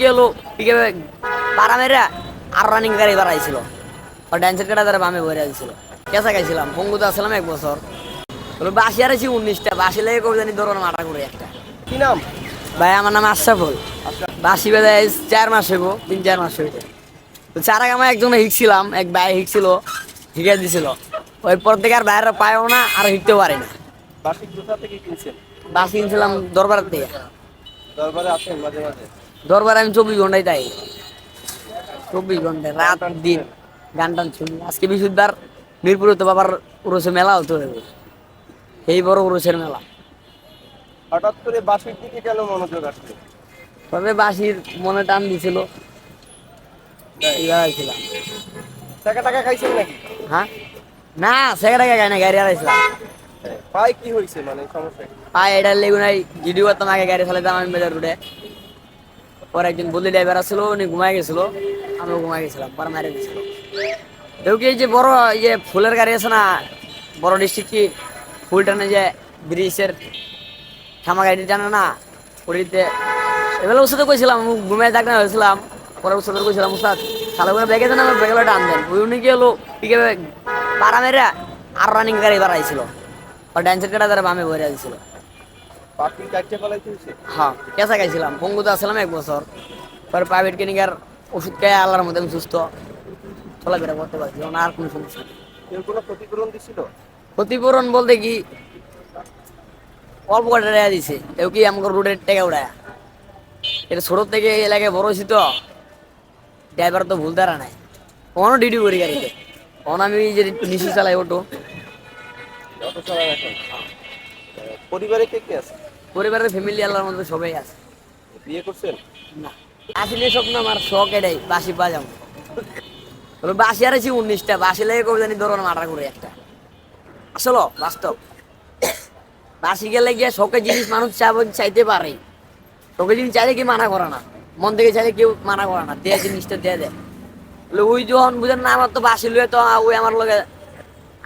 কি হলো? পিকে পাড়া মেরে আর রানিং গাড়ি বাড়াইছিল আর ড্যান্সের কাটা তারা বামে ভরে দিছিল। কেসা খাইছিলাম পঙ্গুতে আসলাম এক বছর। হলো বাসি আরেছি উনিশটা বাসি লেগে করে জানি ধরুন মাটা করে একটা। কি নাম? ভাই আমার নাম আশরাফুল। বাসি বেদায় চার মাস হইব তিন চার মাস হইব। তো চার আগে আমার একজনে হিকছিলাম এক ভাই হিকছিল হিকে দিছিল। ওই পর থেকে আর বাইরে পায়ও না আর হিকতেও পারি না। বাস কিনছিলাম দরবারের থেকে। দরবারে মাঝে মাঝে। দরবারে আমি চব্বিশ ঘন্টায় তাই চব্বিশ ঘন্টায় রাত আর দিন গান টান শুনি। আজকে বৃহস্পতিবার মিরপুরে তো বাবার উরসে মেলা হতো। এই বড় উরসের মেলা। হঠাৎ করে বাসির দিকে কেন মনোযোগ আসলো তবে বাসির মনে টান দিছিল। ছিলাম টাকা টাকা খাইছেন নাকি? হ্যাঁ? না গাড়ি না গাড়ি হারাইছিলাম। পাই কি হয়েছে মানে সমস্যা কি? পায়ে এটা লেগুন এই ভিডিও করতাম আগে গাড়ি চালাতাম আমি রোডে। পরে একজন বদলি ড্রাইভার আসছিল উনি ঘুমাই গেছিল। আমিও ঘুমাই গেছিলাম, পরে মারে গেছিল কি এই যে বড় যে ফুলের গাড়ি আছে না, বড় ডিস্ট্রিক্ট কি? ফুল টানে যে ব্রিজের থামা গাড়ি টানে না ওটিতে এবেলা ওর কইছিলাম ঘুমাই থাক না হয়েছিলাম পরে সাথে কইছিলাম উস্তাদ তাহলে ওখানে ব্যাগে দেন আমার ব্যাগে টান দেন। ওই উনি কি হলো পিকে পাড়া মেরে আর রানিং গাড়ি বাড়াইছিল। আর ড্যান্সের কাটা তারা বামে ভরে দিছিল। পাখি কাটতে ফেলাই হ্যাঁ খাইছিলাম পঙ্গুতে আসলাম এক বছর। পরে প্রাইভেট ক্লিনিকের ওষুধ খেয়ে আল্লাহর মধ্যে আমি সুস্থ। চলাফেরা করতে পারছি আর কোনো সমস্যা নেই। কেউ কোনো ক্ষতিপূরণ দিছিল? ক্ষতিপূরণ বলতে কি অল্প কটা টাকা দিছে কেউ কি আমাকে রোডের টাকা উড়ায়? এটা ছোট থেকে এলাকায় বড় হয়েছি তো ড্রাইভার তো ভুল দ্বারা নাই। কখনো ডিউটি করি গাড়িতে। কখন আমি যে নিচু চালাই ওটো এখন? পরিবারে কে কে আছে? পরিবারের ফ্যামিলি আল্লাহর মধ্যে সবাই আছে। বিয়ে করছেন? না। আসলে স্বপ্ন আমার শখ এটাই বাসি বাসি আরেছি উনিশটা বাসি লেগে করে জানি মাটা করে একটা। আসলো বাস্তব। বাসি গেলে গিয়ে শখের জিনিস মানুষ চাব চাইতে পারে। শখের জিনিস চাইলে কি মানা করে না। মন থেকে চাইলে কেউ মানা করে না। দেয়া জিনিসটা দিয়ে দেয়। বলে ওই যখন বুঝেন না আমার তো বাসি লুয়ে তো ওই আমার লগে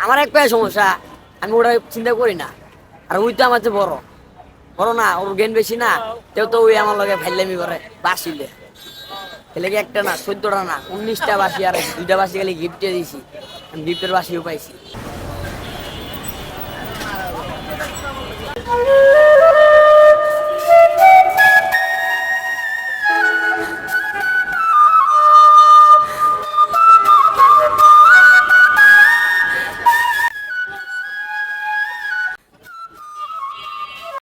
আমার এক পায়ে সমস্যা। আমি ওটা চিন্তা করি না। আর ওই তো আমার যে বড়। বড় না, ওর জ্ঞান বেশি না। তেও তো ওই আমার লগে ফাইলামি করে, বাসিলে। এলে একটা না, চোদ্দটা না, উনিশটা বাসি আর দুইটা বাসি গেলে গিফটে দিয়েছি আমি গিফটের বাসিও পাইছি।